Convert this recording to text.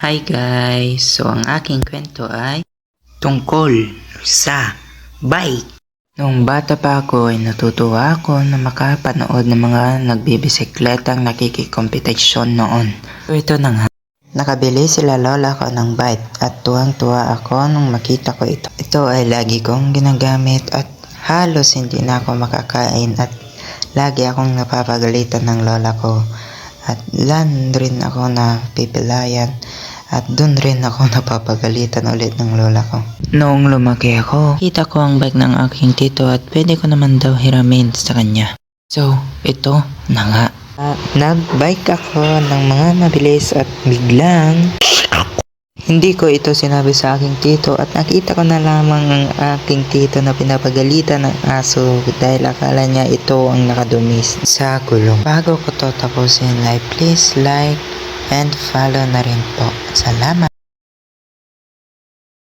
Hi guys! So ang aking kwento ay tungkol sa bike. Noong bata pa ako ay natutuwa ako na makapanood ng mga nagbibisikletang nakikikompetisyon noon. So ito na nga. Nakabili sila lola ko ng bike at tuwang-tuwa ako nung makita ko ito. Ito ay lagi kong ginagamit at halos hindi na ako makakain at lagi akong napapagalitan ng lola ko. At lan rin ako na pipilayan at dun rin ako napapagalitan ulit ng lola ko. Noong lumaki ako, kita ko ang bike ng aking tito at pwede ko naman daw hiramin sa kanya. So, ito na nga. Ah, Nag-bike ako ng mga mabilis at biglang hindi ko ito sinabi sa aking tito at nakita ko na lamang ang aking tito na pinapagalitan ng aso dahil akala niya ito ang nakadumis sa gulong. Bago ko to tapusin, like please like and follow na rin po. Salamat!